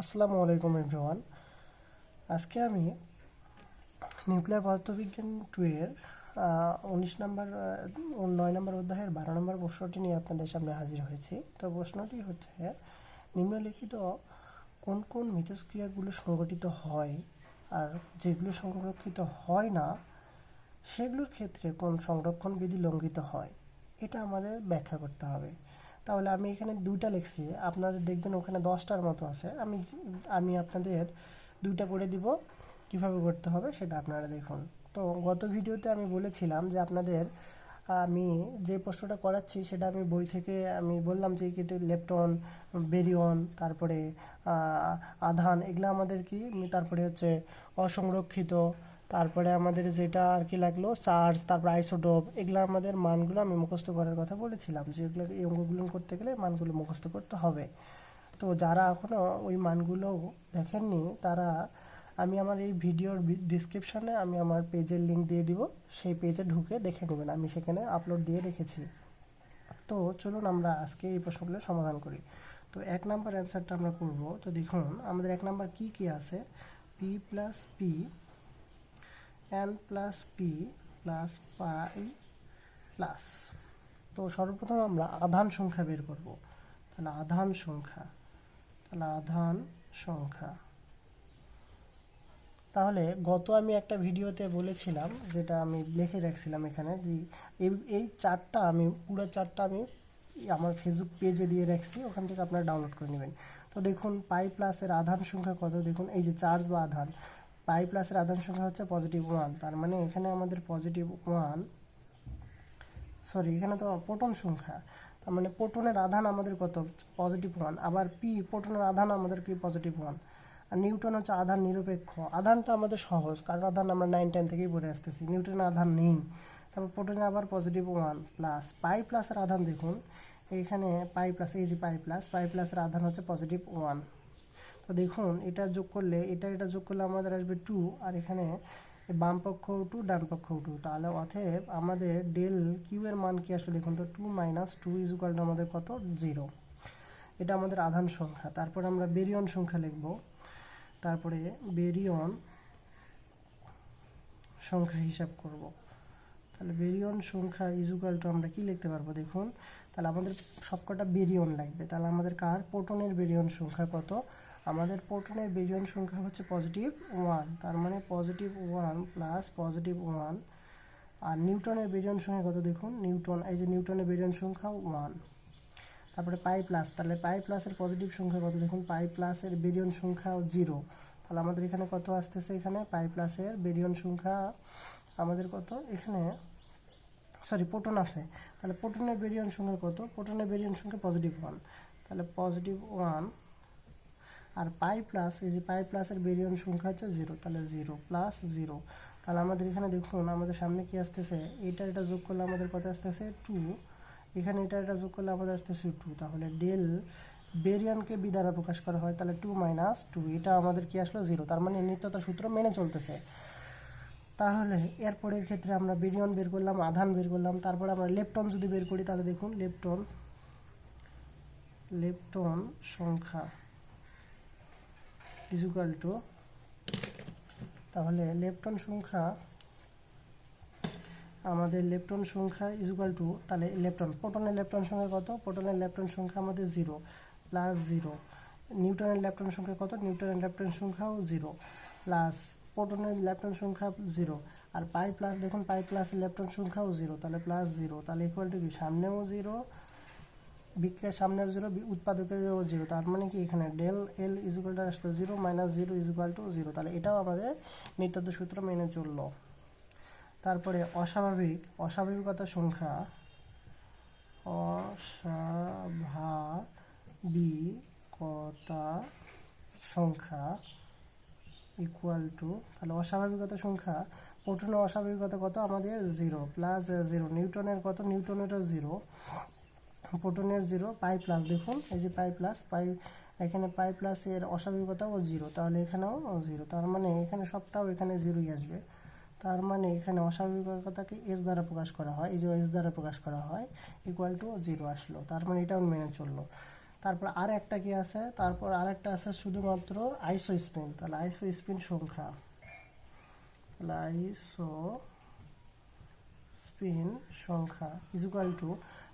আসসালামু আলাইকুম এভরিওয়ান। আজকে আমি নিউক্লিয়ার পদার্থবিজ্ঞান টু এর উনিশ নম্বর নয় নম্বর অধ্যায়ের বারো নম্বর প্রশ্নটি নিয়ে আপনাদের সামনে হাজির হয়েছি। তো প্রশ্নটি হচ্ছে, নিম্নলিখিত কোন কোন মিথস্ক্রিয়াগুলো সংগঠিত হয় আর যেগুলো সংরক্ষিত হয় না, সেগুলোর ক্ষেত্রে কোন সংরক্ষণ বিধি লঙ্ঘিত হয়, এটা আমাদের ব্যাখ্যা করতে হবে। তাহলে আমি এখানে দুইটা লিখছি। আপনাদের দেখবেন ওখানে দশটার মতো আছে। আমি আমি আপনাদের দুইটা করে দিব। কীভাবে করতে হবে সেটা আপনারা দেখুন। তো গত ভিডিওতে আমি বলেছিলাম যে আপনাদের, আমি যে প্রশ্নটা করাচ্ছি সেটা আমি বই থেকে, আমি বললাম যে কি লেপটন, বেরিয়ন, তারপরে আধান, এগুলো আমাদের কি? তারপরে হচ্ছে অসংরক্ষিত তারপরে আমাদের যেটা আর কি লাগল চার্জ তারপর আইসোটোপ এগুলো আমাদের মানগুলো আমি মুখস্থ করার কথা বলেছিলাম যে এগুলো এই অঙ্গগুলো করতে গেলে মানগুলো মুখস্থ করতে হবে। তো যারা এখনও ওই মানগুলো দেখেননি, তারা আমি আমার এই ভিডিওর ডিসক্রিপশানে আমি আমার পেজের লিঙ্ক দিয়ে দিব, সেই পেজে ঢুকে দেখে নেবেন, আমি সেখানে আপলোড দিয়ে রেখেছি। তো চলুন আমরা আজকে এই প্রশ্নগুলো সমাধান করি। তো এক নাম্বার অ্যান্সারটা আমরা করব। তো দেখুন, আমাদের এক নাম্বার কি কি আছে? P plus P N plus P plus pi plus তো সর্বপ্রথম আমরা আধান সংখ্যা বের করব। তাহলে আধান সংখ্যা, তাহলে আধান সংখ্যা। তাহলে গত আমি একটা ভিডিওতে বলেছিলাম, যেটা আমি লিখে রাখছিলাম এখানে, যে এই চারটা আমি, পুরো চারটা আমি আমার ফেসবুক পেজে দিয়ে রাখছি, ওখান থেকে আপনারা ডাউনলোড করে নেবেন। তো দেখুন পাই প্লাসের আধান সংখ্যা কত? দেখুন, এই যে চার্জ বা আধান পাই প্লাসের আধান সংখ্যা হচ্ছে পজিটিভ ওয়ান তার মানে এখানে আমাদের পজিটিভ ওয়ান সরি এখানে তো প্রোটন সংখ্যা, তার মানে প্রোটনের আধান আমাদের কত? পজিটিভ ওয়ান আবার পি প্রোটনের আধান আমাদের কি? পজিটিভ ওয়ান আর নিউটন হচ্ছে আধান নিরপেক্ষ আধানটা আমাদের সহজ, কারণ আধান আমরা নাইন টেন থেকেই পড়ে আসতেছি নিউটনের আধান নেই, তারপর প্রোটনে আবার পজিটিভ ওয়ান প্লাস পাই প্লাসের আধান দেখুন, এইখানে পাই প্লাস এই যে পাই প্লাস পাই প্লাসের আধান হচ্ছে পজিটিভ ওয়ান তো দেখুন, এটা যোগ করলে, এটা এটা যোগ করলে আমাদের আসবে টু আর এখানে বাম পক্ষ টু ডান পক্ষ টু তাহলে অতএব আমাদের ডেল কিউ এর মান কি আসলে দেখুন তো two minus two is equal to আমাদের কত? জিরো এটা আমাদের আধান সংখ্যা। তারপর আমরা বেরিয়ন সংখ্যা লিখব। তারপরে বেরিয়ন সংখ্যা হিসাব করব। তাহলে বেরিয়ন সংখ্যা ইজুকাল টু আমরা কি লিখতে পারব দেখুন? তাহলে আমাদের সবকটা বেরিয়ন লাগবে। তাহলে আমাদের কার? প্রোটনের বেরিয়ন সংখ্যা কত? আমাদের প্রোটনের বেরিয়ন সংখ্যা হচ্ছে পজিটিভ ওয়ান তার মানে positive one plus positive one আর নিউটনের বেরিয়ন সংখ্যা কত দেখুন? নিউটন, এই যে নিউটনের বেরিয়ন সংখ্যা ওয়ান তারপরে পাই প্লাস তাহলে পাই প্লাসের পজিটিভ সংখ্যা কত দেখুন? পাই প্লাসের বেরিয়ন সংখ্যা জিরো তাহলে আমাদের এখানে কত আসতেছে এখানে? পাই প্লাসের বেরিয়ন সংখ্যা আমাদের কত? এখানে সরি প্রোটন আছে, তাহলে প্রোটনের বেরিয়ন সংখ্যা কত? প্রোটনের বেরিয়ন সংখ্যা পজিটিভ ওয়ান তাহলে পজিটিভ ওয়ান আর পাই প্লাস, এই যে পাই প্লাসের বেরিয়ন সংখ্যা হচ্ছে জিরো তাহলে জিরো প্লাস জিরো তাহলে আমাদের এখানে দেখুন, আমাদের সামনে কি আসতেছে? এটা এটা যোগ করলে আমাদের কত আসতেছে? টু এখানে এটা এটা যোগ করলে আমাদের আসতেছে টু তাহলে ডেল বেরিয়ানকে বি প্রকাশ করা হয়, তাহলে টু মাইনাস টু এটা আমাদের কি আসলো? জিরো তার মানে নিত্যতা সূত্র মেনে চলতেছে। তাহলে এরপরের ক্ষেত্রে আমরা বেরিয়ন বের করলাম, আধান বের করলাম, তারপরে আমরা লেপটন যদি বের করি, তাহলে দেখুন লেপটন লেপটন সংখ্যা ইজুকাল টু তাহলে লেপটন সংখ্যা, আমাদের লেপটন সংখ্যা ইজুকাল টু তাহলে লেপটন প্রোটনের লেপটন সংখ্যা কত? প্রোটনের লেপটন সংখ্যা আমাদের জিরো প্লাস জিরো নিউটনের লেপটন সংখ্যা কত? নিউটনের লেপটন সংখ্যাও জিরো প্লাস প্রোটনের লেপটন সংখ্যা জিরো আর পাই প্লাস দেখুন পাই প্লাস লেপটন সংখ্যাও জিরো তাহলে প্লাস জিরো তাহলে ইকুয়াল টু কি? সামনেও জিরো বিক্রিয়ার সামনের জিরো উৎপাদকের জিরো। তার মানে কি এখানে del L is equal to আসলো zero minus zero is equal to zero. তাহলে এটাও আমাদের নিত্যত সূত্র মেনে চলল। তারপরে অস্বাভাবিক, অস্বাভাবিকতা সংখ্যা অস্বাভাবিকতা সংখ্যা ইকুয়াল টু তাহলে অস্বাভাবিকতা সংখ্যা প্রোটনের অস্বাভাবিকতা কত? আমাদের জিরো প্লাস জিরো নিউটনের কত? নিউটনেরও জিরো প্রোটনের জিরো পাই প্লাস দেখুন, এই যে পাই প্লাস পাই এখানে পাই প্লাস এর অস্বাভাবিকতাও জিরো তাহলে এখানেও জিরো তার মানে এখানে সবটাও এখানে জিরোই আসবে। তার মানে এখানে অস্বাভাবিকতাকে এস দ্বারা প্রকাশ করা হয়, এই যে এস দ্বারা প্রকাশ করা হয় ইকুয়াল টু জিরো আসলো, তার মানে এটাও মেনে চলল। তারপর আর একটা কি আছে? তারপর আর একটা আছে শুধুমাত্র আইসো স্পিন তাহলে আইসো স্পিন সংখ্যা, তাহলে আইসো স্পিন সংখ্যা ইজুকাল টু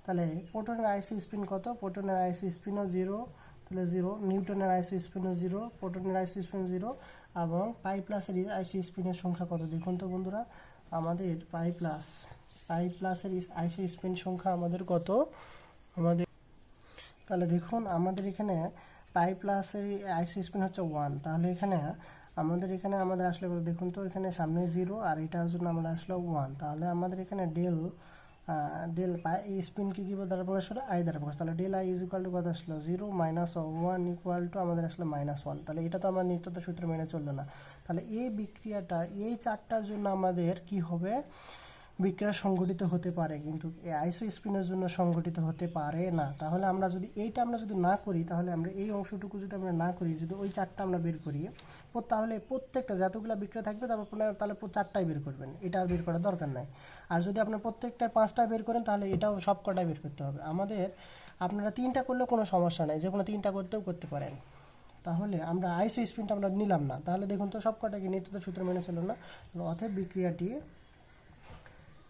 তাহলে প্রোটনের আইসো স্পিন কত? প্রোটনের আইসো স্পিনও জিরো তাহলে জিরো নিউটনের আইসো স্পিনও জিরো প্রোটনের আইসো স্পিন জিরো এবং পাই প্লাসের আইসো স্পিনের সংখ্যা কত? দেখুন তো বন্ধুরা, আমাদের পাই প্লাস, পাই প্লাসের আইসো স্পিন সংখ্যা আমাদের কত? আমাদের, তাহলে দেখুন, আমাদের এখানে পাই প্লাসের আইসি স্পিন হচ্ছে ওয়ান তাহলে এখানে আমাদের এখানে আমাদের আসলে দেখুন তো, এখানে সামনে জিরো আর এটার জন্য আমরা আসলে ওয়ান তাহলে আমাদের এখানে ডেল ডেল পাই, এই স্পিন কি কি দ্বারা প্রকাশ করে আই দ্বারা প্রকাশ তাহলে del I is equal to কত আসলো? Zero minus one equal to আমাদের আসলে মাইনাস ওয়ান তাহলে এটা তো আমরা নিত্যতা সূত্র মেনে চলল না। তাহলে এই বিক্রিয়াটা, এই চারটার জন্য আমাদের কি হবে? বিক্রিয়া সংগঠিত হতে পারে, কিন্তু এই আইসো স্পিনের জন্য সংগঠিত হতে পারে না। তাহলে আমরা যদি এইটা আমরা যদি না করি, তাহলে আমরা এই অংশটুকু যদি আমরা না করি, যদি ওই চারটা আমরা বের করি তাহলে প্রত্যেকটা যতগুলো বিক্রিয়া থাকবে, তারপর তাহলে চারটাই বের করবেন। এটা আর বের করার দরকার নাই। আর যদি আপনার প্রত্যেকটার পাঁচটা বের করেন, তাহলে এটাও সব কটাই বের করতে হবে। আমাদের, আপনারা তিনটা করলেও কোনো সমস্যা নেই যে কোনো তিনটা করতেও করতে পারেন। তাহলে আমরা আইসো স্পিনটা আমরা নিলাম না। তাহলে দেখুন তো সব কটাকে নিত্যতা সূত্র মেনে চলো না। অথে বিক্রিয়াটি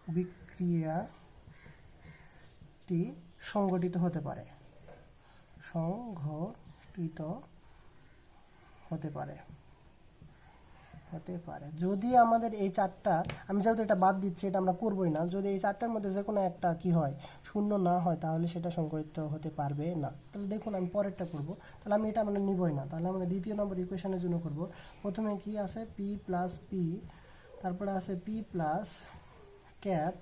বিক্রিয়াটি সংগঠিত হতে পারে। সংঘটিত হতে পারে। হতে পারে। যদি আমাদের এই চারটা, আমি যেহেতু এটা বাদ দিচ্ছি, এটা আমরা করবোই না। যদি এই চারটার মধ্যে যে কোনো একটা কি হয়, শূন্য না হয়, তাহলে সেটা সংগঠিত হতে পারবে না। তাহলে দেখুন, আমি পরেরটা করব। তাহলে আমি এটা আমরা নিবই না। তাহলে আমরা দ্বিতীয় নম্বর ইকুয়েশনের জন্য করব। প্রথমে কি আছে? পি প্লাস পি তারপরে আছে P plus cap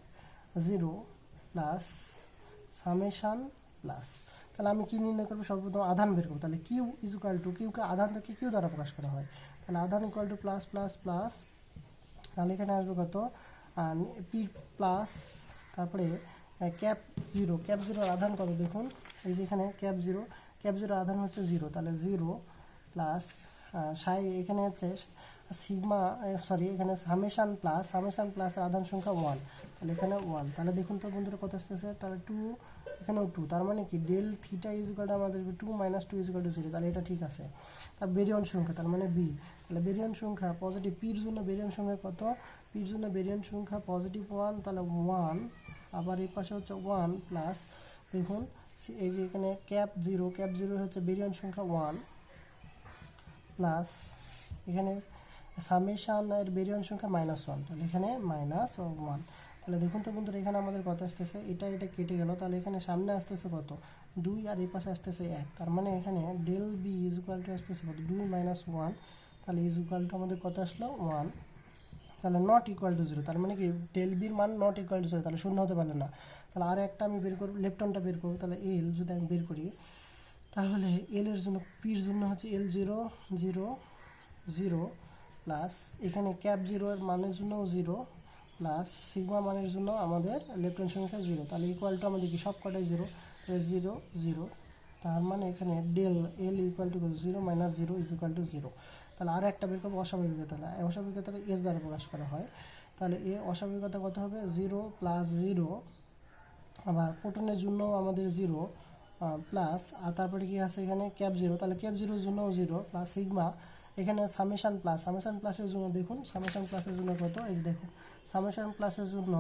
zero plus summation plus. তাহলে আমি কি নির্ণয় করব? সর্বপ্রথম আধান বের করব। তাহলে কিউ ইজ ইকুয়াল টু কিউকে আধান থেকে কিউ দ্বারা প্রকাশ করা হয়? তাহলে আধান equal to plus plus plus, তাহলে এখানে আসবে কত? পি প্লাস, তারপরে ক্যাপ জিরো। ক্যাপ জিরোর আধান কত দেখুন? এই যে এখানে ক্যাপ জিরো। ক্যাপ জিরো আধান হচ্ছে জিরো। তাহলে জিরো প্লাস সাই এখানে হচ্ছে সিগমা সরি এখানে সামেশান প্লাস সামেশান প্লাসের আধান সংখ্যা ওয়ান তাহলে এখানে ওয়ান তাহলে দেখুন তো বন্ধুরা কত আসতেছে। তাহলে টু এখানেও টু তার মানে কি? ডেল থিটা ইজ ইকুয়াল আমাদের two minus two is to zero তাহলে এটা ঠিক আছে। তার বেরিয়ন সংখ্যা, তার মানে বি তাহলে বেরিয়ন সংখ্যা পজিটিভ পির জন্য বেরিয়ন সংখ্যা কত? পির জন্য বেরিয়ন সংখ্যা পজিটিভ ওয়ান তাহলে ওয়ান আবার এই পাশে হচ্ছে ওয়ান প্লাস দেখুন এই যে এখানে ক্যাপ জিরো ক্যাপ জিরো হচ্ছে বেরিয়ন সংখ্যা ওয়ান প্লাস এখানে সামেশান এর বেরিয়ন সংখ্যা মাইনাস ওয়ান তাহলে এখানে মাইনাস ওয়ান তাহলে দেখুন তো বন্ধুরা, এখানে আমাদের কত আসতেছে? এটা এটা কেটে গেল। তাহলে এখানে সামনে আসতেছে কত? দুই আর এই পাশে আসতেছে এক। তার মানে এখানে del B is equal to আসতেছে কত? দুই মাইনাস ওয়ান তাহলে ইজ ইকুয়াল টু আমাদের কত আসলো? ওয়ান তাহলে নট ইকুয়াল টু জিরো তার মানে কি? ডেল বির মান নট ইকুয়াল টু জিরো তাহলে শূন্য হতে পারলে না। তাহলে আর একটা আমি বের করব লেফটনটা বের করব। তাহলে এল যদি আমি বের করি, তাহলে এল এর জন্য পির জন্য হচ্ছে L zero zero zero plus এখানে ক্যাপ জিরো এর মানের জন্য জিরো প্লাস সিগমা মানের জন্য আমাদের লেফটেন সংখ্যা জিরো তাহলে ইকুয়াল আমাদের কি? সব কটাই জিরো জিরো জিরো তার মানে এখানে del L equal to zero minus zero is equal to zero তাহলে আর একটা বের করব, অস্বাভাবিকতা অস্বাভাবিকতা এস দ্বারা প্রকাশ করা হয়। তাহলে এ অস্বাভাবিকতা কত হবে? জিরো প্লাস জিরো আবার প্রোটনের জন্য আমাদের জিরো প্লাস আর তারপরে কি আছে এখানে? ক্যাপ জিরো তাহলে ক্যাপ জিরোর জন্য জিরো প্লাস সিগমা এখানে সামেশান প্লাস সামেশান প্লাসের জন্য দেখুন সামেশান প্লাসের জন্য কত? এই দেখুন সামেশান প্লাসের জন্য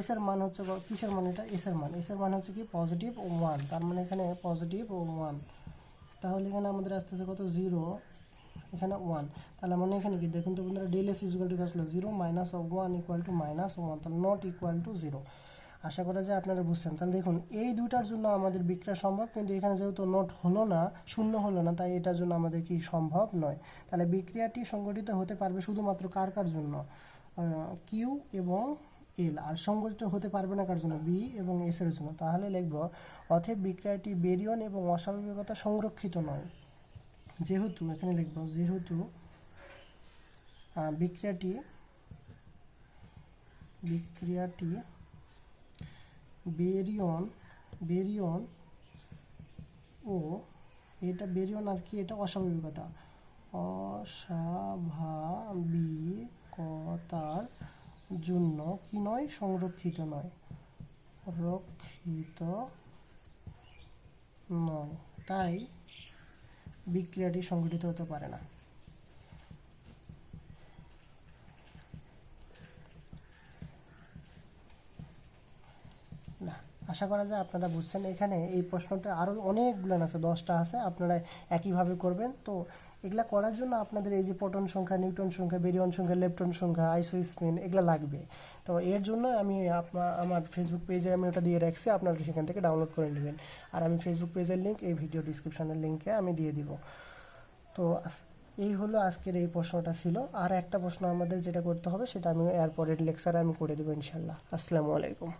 এসের মান হচ্ছে কিসের মান এটা? এসের মান। এসের মান হচ্ছে কি? পজিটিভ ওয়ান তার মানে এখানে পজিটিভ ওয়ান তাহলে এখানে আমাদের আসতেছে কত? জিরো এখানে ওয়ান তাহলে মানে এখানে কি? দেখুন তো বন্ধুরা del S equal to zero minus one equal to minus one তাহলে নট ইকুয়াল টু জিরো আশা করা যায় আপনারা বুঝছেন। তাহলে দেখুন, এই দুটার জন্য আমাদের বিক্রয় সম্ভব, কিন্তু এখানে যেহেতু নোট হলো না, শূন্য হলো না, তাই এটার জন্য আমাদের কি সম্ভব নয়। তাহলে বিক্রিয়াটি সংগঠিত হতে পারবে শুধুমাত্র কার কার জন্য? কিউ এবং এল আর সংগঠিত হতে পারবে না কার জন্য? বি এবং এস এর জন্য। তাহলে লিখব অথব বিক্রিয়াটি বেরিয়ন এবং অস্বাভাবিকতা সংরক্ষিত নয়। যেহেতু, এখানে লিখব, যেহেতু বিক্রিয়াটি বিক্রিয়াটি বেরিয়ন বেরিয়ন, ও, এটা বেরিয়ন আর কি, এটা অস্বাভাবিকতা। অস্বাভাবিকতার জন্য কি নয়? সংরক্ষিত নয়। রক্ষিত নয়। তাই বিক্রিয়াটি সংঘটিত হতে পারে না না আশা করা যায় আপনারা বুঝছেন এখানে এই প্রশ্নটা আরও অনেকগুলো আছে, দশটা আছে, আপনারা একইভাবে করবেন। তো এগুলা করার জন্য আপনাদের এই যে প্রোটন সংখ্যা নিউটন সংখ্যা, বেরিয়ন সংখ্যা, লেপটন সংখ্যা আইসো স্পিন এগুলো লাগবে। তো এর জন্য আমি আপনার আমার ফেসবুক পেজে আমি ওটা দিয়ে রাখছি, আপনারা সেখান থেকে ডাউনলোড করে নেবেন। আর আমি ফেসবুক পেজের লিঙ্ক এই ভিডিও ডিসক্রিপশানের লিঙ্কে আমি দিয়ে দিব। তো এই হলো আজকের এই প্রশ্নটা ছিল। আর একটা প্রশ্ন আমাদের যেটা করতে হবে, সেটা আমি এরপরের লেকচারে আমি করে দেবো ইনশাল্লাহ আসসালামু আলাইকুম।